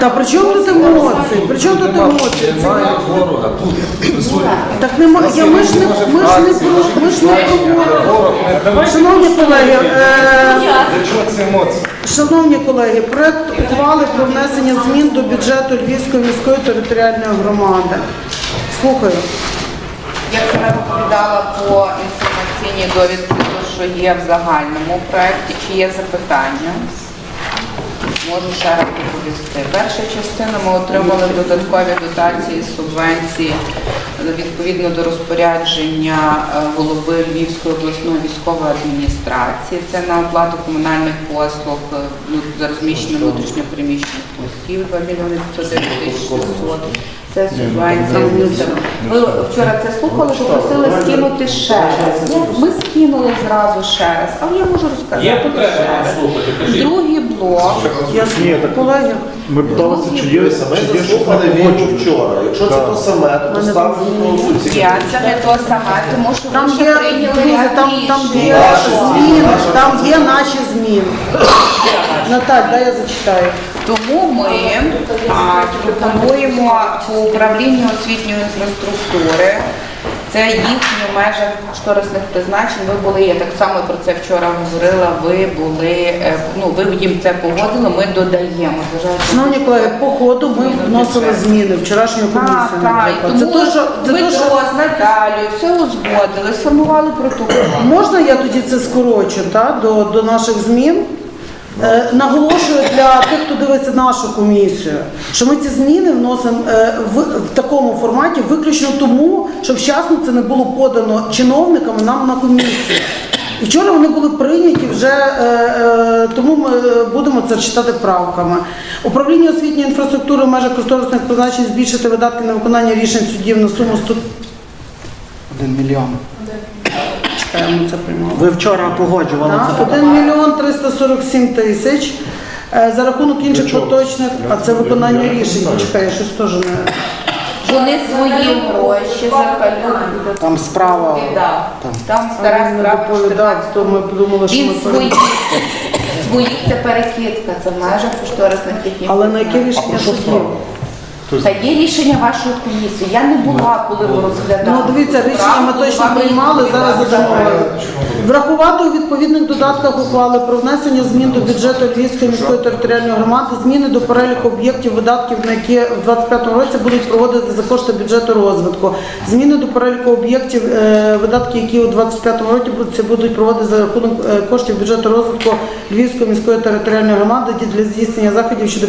Та при чому тут емоції? При чому тут емоції? Немає ворога тут. Так нема, я, ми ж не, ми ж не про, ми ж не про Шановні колеги, е, Для чого ці емоції? Шановні колеги, проект ухвали про внесення змін до бюджету Львівської міської територіальної громади. Слухаю. Я вчора доповідала по інформаційній довідці, то, що є в загальному проєкті, чи є запитання. Можу ще раз доповісти. Перша частина ми отримали додаткові дотації, субвенції відповідно до розпорядження е, голови Львівської обласної військової адміністрації. Це на оплату комунальних послуг, е, ну, за розміщення внутрішньопереміщених осіб 2 мільйони 509 тисяч 600. Це субвенція. Ви вчора це слухали, що просили скинути ще раз. Ми скинули зразу ще раз, але я можу розказати. Ще раз. Другий блок. Я колеги. Ми питалися, чи є, ми чи є щось заслухали на погодження. вчора. Якщо це то саме, то ставимо Я це не то саме, тому що Там ви ще є, прийняли друзі, там, там є рішень. зміни, там є наші зміни. Наталь, дай я зачитаю. Тому ми а, пропонуємо по управлінню освітньої інфраструктури. Це їхні в межах кошторисних призначень. Ви були, я так само про це вчора говорила. Ви були, е, ну ви їм це погодили. Ми додаємо. Шановні колеги, по ходу ми вносили зміни вчорашню комісію. так, тому Це то, що це ви що з Наталією все узгодили, сформували протокол. можна я тоді це скорочу та, до, до наших змін? Е, наголошую для тих, хто дивиться нашу комісію, що ми ці зміни вносимо е, в, в такому форматі виключно тому, що вчасно це не було подано чиновниками нам на комісію. І вчора вони були прийняті вже, е, е, тому ми е, будемо це читати правками. Управління освітньої інфраструктури в межах кошторисних призначень збільшити видатки на виконання рішень суддів на суму 100... 1 мільйон. Чекаємо, це приймали. Ви вчора погоджували це. Так, 1 мільйон 347 тисяч. Е, За рахунок інших поточних, а це виконання рішень. Чекай, я щось теж не... Вони свої гроші закалюють. Там справа. Да. Там. Там стара не справа. доповідав, то ми подумали, що Він ми своїх, своїх це перекидка, це в межах кошторисних їхніх. Але на яке рішення суддів? Та є рішення вашої комісії. Я не була, коли ви розглядали. Ну, дивіться, рішення ми точно приймали, зараз задамо. Врахувати у відповідних додатках ухвали про внесення змін до бюджету Львівської міської територіальної громади, зміни до переліку об'єктів видатків, на які в 25 році будуть проводити за кошти бюджету розвитку. Зміни до переліку об'єктів, е, видатки, які у 25 році будуть- будуть проводити за рахунок е, коштів бюджету розвитку Львівської міської територіальної громади для здійснення заходів щодо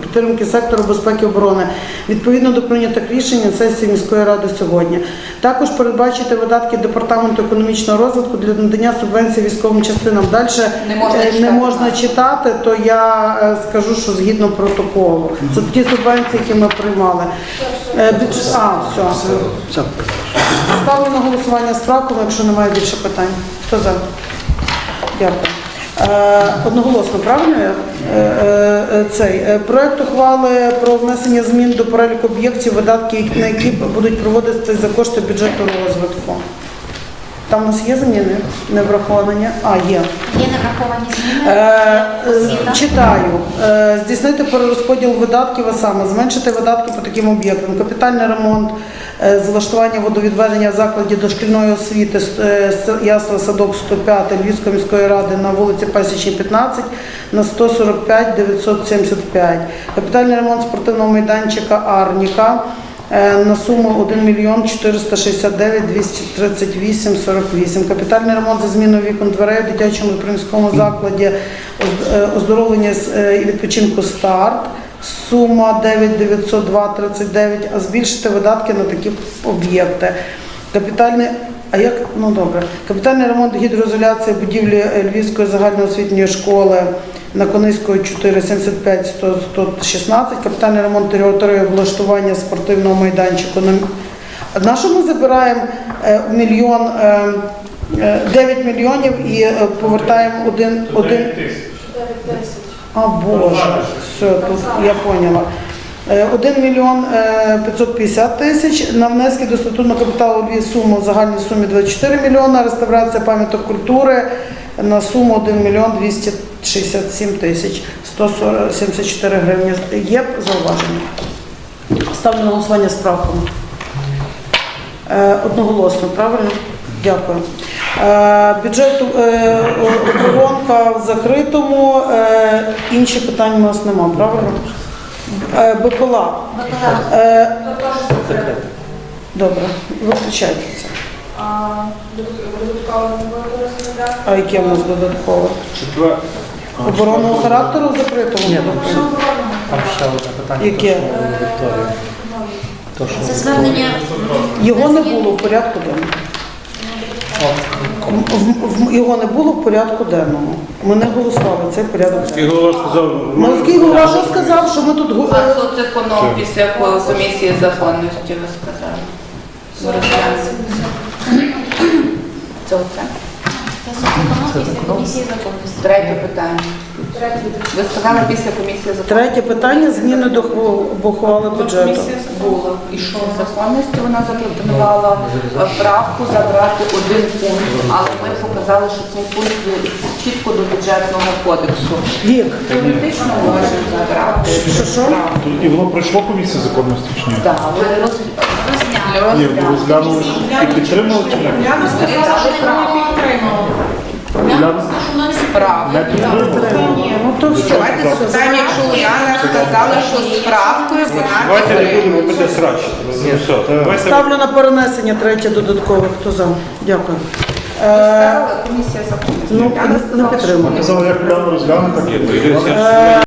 підтримки сектору безпеки оборони. Відповідно до прийнятих рішень на сесії міської ради сьогодні. Також передбачити видатки департаменту економічного розвитку для надання субвенцій військовим частинам. Далі Не можна е, не читати. можна читати, то я е, скажу, що згідно протоколу. Це ті субвенції, які ми приймали. Е, А, все. Все. Ставлю на голосування з правками, якщо немає більше питань. Хто за? Дякую. Е, Одноголосно, правильно? Е, е, Цей проект ухвали про внесення змін до переліку об'єктів, видатки, на які будуть проводитися за кошти бюджету розвитку. Там у нас є зміни? Не враховані? А, є. Є невраховані зміни. Е, е, Читаю. Е, Здійснити перерозподіл видатків, а саме зменшити видатки по таким об'єктам. Капітальний ремонт, е, з водовідведення в закладі дошкільної освіти е, ясла садок 105 Львівської міської ради на вулиці Пасічній 15 на 145 975. Капітальний ремонт спортивного майданчика Арніка на суму 1 мільйон 469 238 48. Капітальний ремонт за зміну вікон дверей у дитячому приміському закладі е, оздоровлення е, і відпочинку старт. Сума 9902 39, а збільшити видатки на такі об'єкти. Капітальний а як ну добре, капітальний ремонт гідроізоляції будівлі е, Львівської загальноосвітньої школи на Кониської 475 100 116, капітальний ремонт території облаштування спортивного майданчику. на- що ми забираємо е, мільйон е, е, 9 мільйонів і повертаємо один один. А Боже, все, тут я поняла. Е, 1 мільйон е, 550 тисяч на внески до статутного капіталу дві суми в загальній сумі 24 мільйона, реставрація пам'яток культури на суму 1 мільйон 200 67 тисяч 174 гривні. Є зауваження? Ставлю на голосування з правками. Е, Одноголосно, правильно? Дякую. Е, Бюджет е, оборонка в закритому, е, інші питань у нас нема, правильно? Е, БПЛА. БПЛА. Е, Добре, виключайте це. А яке в нас додаткове? Оборонного характеру в закритому? Там ще одне питання. Яке? Це звернення. Його не було в порядку денному. В- в- Його не було в порядку денному. Ми не голосували цей порядок денний. голова сказав, Морський голова що сказав, що ми тут гу- А соцеконом після комісії законності ви сказали? Ви розглянули? Це оце? Це соцеконом після комісії законності. Третє питання. Ви сказали після комісії законності? Третє питання зміни до хво- ухвали бюджету. Було. І що в законності вона запропонувала е, правку забрати один пункт, але ми показали, що цей пункт є чітко до бюджетного кодексу. Вік, Теоретично можемо забрати. Що, що? правку. і воно пройшло комісію законності чи ні? Так, ви Розглянули. Ні, ви розглянули і підтримали чи ні? Справа. Не підтримали. ну то все. Давайте якщо Уляна сказала, що з справкою вона Давайте не будемо підтримує. робити срач. Ну, все, давайте Ставлю на перенесення третє додаткове. Хто за? Дякую. Е, комісія закону. Ну, не підтримую. казали, як Уляна розглянути, так і